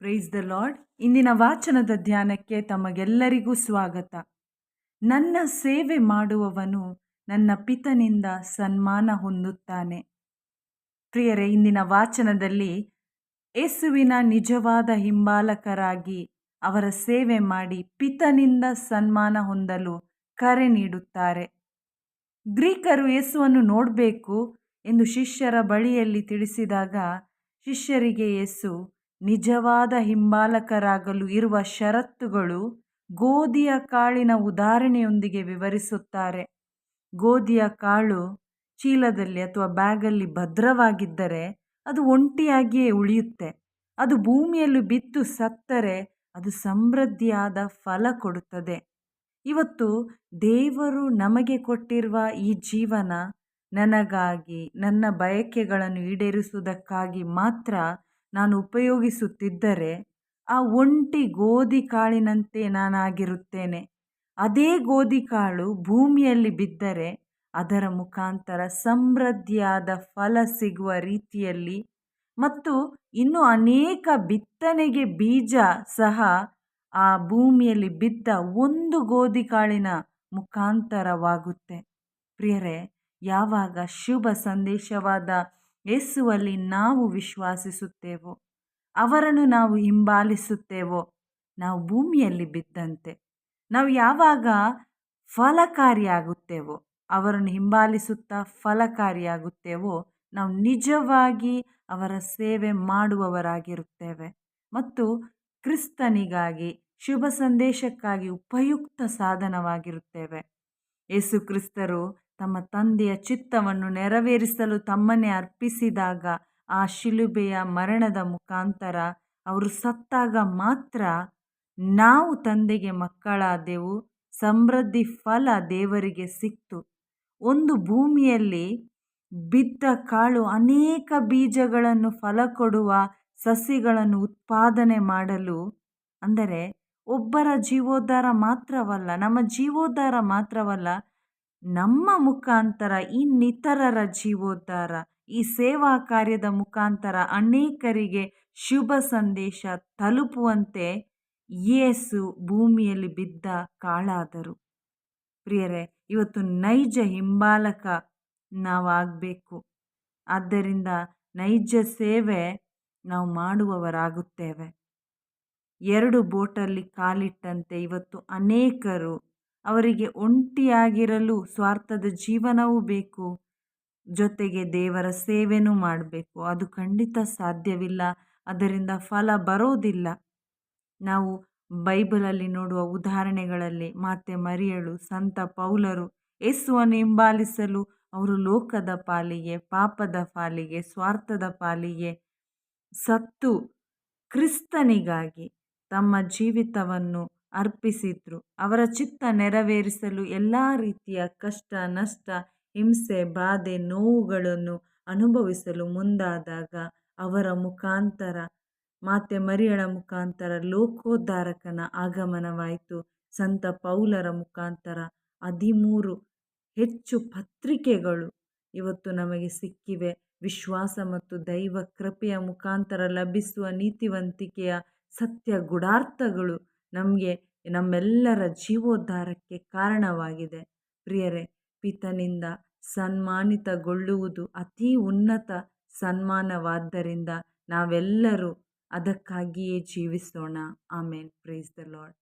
Price the lord ಇಂದಿನ ವಾಚನದ ಧ್ಯಾನಕ್ಕೆ ತಮಗೆಲ್ಲರಿಗೂ ಸ್ವಾಗತ. ನನ್ನ ಸೇವೆ ಮಾಡುವವನು ನನ್ನ ಪಿತನಿಂದ ಸನ್ಮಾನ ಹೊಂದುತ್ತಾನೆ. ಪ್ರಿಯರೇ, ಇಂದಿನ ವಾಚನದಲ್ಲಿ ಯೇಸುವಿನ ನಿಜವಾದ ಹಿಂಬಾಲಕರಾಗಿ ಅವರ ಸೇವೆ ಮಾಡಿ ಪಿತನಿಂದ ಸನ್ಮಾನ ಹೊಂದಲು ಕರೆ ನೀಡುತ್ತಾರೆ. ಗ್ರೀಕರು ಯೇಸುವನ್ನು ನೋಡಬೇಕು ಎಂದು ಶಿಷ್ಯರ ಬಳಿಯಲ್ಲಿ ತಿಳಿಸಿದಾಗ ಶಿಷ್ಯರಿಗೆ ಯೇಸು ನಿಜವಾದ ಹಿಂಬಾಲಕರಾಗಲು ಇರುವ ಷರತ್ತುಗಳು ಗೋಧಿಯ ಕಾಳಿನ ಉದಾಹರಣೆಯೊಂದಿಗೆ ವಿವರಿಸುತ್ತಾರೆ. ಗೋಧಿಯ ಕಾಳು ಚೀಲದಲ್ಲಿ ಅಥವಾ ಬ್ಯಾಗಲ್ಲಿ ಭದ್ರವಾಗಿದ್ದರೆ ಅದು ಒಂಟಿಯಾಗಿಯೇ ಉಳಿಯುತ್ತೆ. ಅದು ಭೂಮಿಯಲ್ಲಿ ಬಿತ್ತು ಸತ್ತರೆ ಅದು ಸಮೃದ್ಧಿಯಾದ ಫಲ ಕೊಡುತ್ತದೆ. ಇವತ್ತು ದೇವರು ನಮಗೆ ಕೊಟ್ಟಿರುವ ಈ ಜೀವನ ನನಗಾಗಿ ನನ್ನ ಬಯಕೆಗಳನ್ನು ಈಡೇರಿಸುವುದಕ್ಕಾಗಿ ಮಾತ್ರ ನಾನು ಉಪಯೋಗಿಸುತ್ತಿದ್ದರೆ ಆ ಒಂಟಿ ಗೋಧಿ ಕಾಳಿನಂತೆ ನಾನಾಗಿರುತ್ತೇನೆ. ಅದೇ ಗೋಧಿ ಕಾಳು ಭೂಮಿಯಲ್ಲಿ ಬಿದ್ದರೆ ಅದರ ಮುಖಾಂತರ ಸಮೃದ್ಧಿಯಾದ ಫಲ ಸಿಗುವ ರೀತಿಯಲ್ಲಿ ಮತ್ತು ಇನ್ನು ಅನೇಕ ಬಿತ್ತನೆಗೆ ಬೀಜ ಸಹ ಆ ಭೂಮಿಯಲ್ಲಿ ಬಿದ್ದ ಒಂದು ಗೋಧಿ ಕಾಳಿನ ಮುಖಾಂತರವಾಗುತ್ತೆ. ಪ್ರಿಯರೇ, ಯಾವಾಗ ಶುಭ ಸಂದೇಶವಾದ ಯೇಸುವಲ್ಲಿ ನಾವು ವಿಶ್ವಾಸಿಸುತ್ತೇವೋ, ಅವರನ್ನು ನಾವು ಹಿಂಬಾಲಿಸುತ್ತೇವೋ, ನಾವು ಭೂಮಿಯಲ್ಲಿ ಬಿದ್ದಂತೆ. ನಾವು ಯಾವಾಗ ಫಲಕಾರಿಯಾಗುತ್ತೇವೋ, ಅವರನ್ನು ಹಿಂಬಾಲಿಸುತ್ತಾ ಫಲಕಾರಿಯಾಗುತ್ತೇವೋ, ನಾವು ನಿಜವಾಗಿ ಅವರ ಸೇವೆ ಮಾಡುವವರಾಗಿರುತ್ತೇವೆ. ಮತ್ತು ಕ್ರಿಸ್ತನಿಗಾಗಿ, ಶುಭ ಸಂದೇಶಕ್ಕಾಗಿ ಉಪಯುಕ್ತ ಸಾಧನವಾಗಿರುತ್ತೇವೆ. ಯೇಸು ಕ್ರಿಸ್ತರು ತಮ್ಮ ತಂದೆಯ ಚಿತ್ತವನ್ನು ನೆರವೇರಿಸಲು ತಮ್ಮನ್ನೇ ಅರ್ಪಿಸಿದಾಗ ಆ ಶಿಲುಬೆಯ ಮರಣದ ಮುಖಾಂತರ ಅವರು ಸತ್ತಾಗ ಮಾತ್ರ ನಾವು ತಂದೆಗೆ ಮಕ್ಕಳಾದೆವು, ಸಮೃದ್ಧಿ ಫಲ ದೇವರಿಗೆ ಸಿಕ್ತು. ಒಂದು ಭೂಮಿಯಲ್ಲಿ ಬಿದ್ದ ಕಾಳು ಅನೇಕ ಬೀಜಗಳನ್ನು ಫಲ ಕೊಡುವ ಸಸಿಗಳನ್ನು ಉತ್ಪಾದನೆ ಮಾಡಲು, ಅಂದರೆ ಒಬ್ಬರ ಜೀವೋದ್ಧಾರ ಮಾತ್ರವಲ್ಲ, ನಮ್ಮ ಜೀವೋದ್ಧಾರ ಮಾತ್ರವಲ್ಲ ನಮ್ಮ ಮುಖಾಂತರ, ಇನ್ನಿತರರ ಜೀವೋದ್ಧಾರ, ಈ ಸೇವಾ ಕಾರ್ಯದ ಮುಖಾಂತರ ಅನೇಕರಿಗೆ ಶುಭ ಸಂದೇಶ ತಲುಪುವಂತೆ ಯೇಸು ಭೂಮಿಯಲ್ಲಿ ಬಿದ್ದ ಕಾಳಾದರು. ಪ್ರಿಯರೇ, ಇವತ್ತು ನೈಜ ಹಿಂಬಾಲಕ ನಾವಾಗಬೇಕು. ಆದ್ದರಿಂದ ನೈಜ ಸೇವೆ ನಾವು ಮಾಡುವವರಾಗುತ್ತೇವೆ. ಎರಡು ಬೋಟಲ್ಲಿ ಕಾಲಿಟ್ಟಂತೆ ಇವತ್ತು ಅನೇಕರು ಅವರಿಗೆ ಒಂಟಿಯಾಗಿರಲು ಸ್ವಾರ್ಥದ ಜೀವನವೂ ಬೇಕು. ಜೊತೆಗೆ ದೇವರ ಸೇವೆನೂ ಮಾಡಬೇಕು. ಅದು ಖಂಡಿತ ಸಾಧ್ಯವಿಲ್ಲ. ಅದರಿಂದ ಫಲ ಬರೋದಿಲ್ಲ. ನಾವು ಬೈಬಲಲ್ಲಿ ನೋಡುವ ಉದಾಹರಣೆಗಳಲ್ಲಿ ಮಾತೆ ಮರಿಯಳು, ಸಂತ ಪೌಲರು ಯೇಸುವನ್ನು ಹಿಂಬಾಲಿಸಲು ಅವರು ಲೋಕದ ಪಾಲಿಗೆ, ಪಾಪದ ಪಾಲಿಗೆ, ಸ್ವಾರ್ಥದ ಪಾಲಿಗೆ ಸತ್ತು ಕ್ರಿಸ್ತನಿಗಾಗಿ ತಮ್ಮ ಜೀವಿತವನ್ನು ಅರ್ಪಿಸಿದ್ರು. ಅವರ ಚಿತ್ತ ನೆರವೇರಿಸಲು ಎಲ್ಲ ರೀತಿಯ ಕಷ್ಟ, ನಷ್ಟ, ಹಿಂಸೆ, ಬಾಧೆ, ನೋವುಗಳನ್ನು ಅನುಭವಿಸಲು ಮುಂದಾದಾಗ ಅವರ ಮುಖಾಂತರ, ಮಾತೆ ಮರಿಯಳ ಮುಖಾಂತರ ಲೋಕೋದ್ಧಾರಕನ ಆಗಮನವಾಯಿತು. ಸಂತ ಪೌಲರ ಮುಖಾಂತರ ಹದಿಮೂರು ಹೆಚ್ಚು ಪತ್ರಿಕೆಗಳು ಇವತ್ತು ನಮಗೆ ಸಿಕ್ಕಿವೆ. ವಿಶ್ವಾಸ ಮತ್ತು ದೈವ ಕೃಪೆಯ ಮುಖಾಂತರ ಲಭಿಸುವ ನೀತಿವಂತಿಕೆಯ ಸತ್ಯ ಗುಡಾರ್ಥಗಳು ನಮಗೆ ನಮ್ಮೆಲ್ಲರ ಜೀವೋದ್ಧಾರಕ್ಕೆ ಕಾರಣವಾಗಿದೆ. ಪ್ರಿಯರೇ, ಪಿತನಿಂದ ಸನ್ಮಾನಿತಗೊಳ್ಳುವುದು ಅತಿ ಉನ್ನತ ಸನ್ಮಾನವಾದ್ದರಿಂದ ನಾವೆಲ್ಲರೂ ಅದಕ್ಕಾಗಿಯೇ ಜೀವಿಸೋಣ. ಆಮೇನ್. Praise the lord.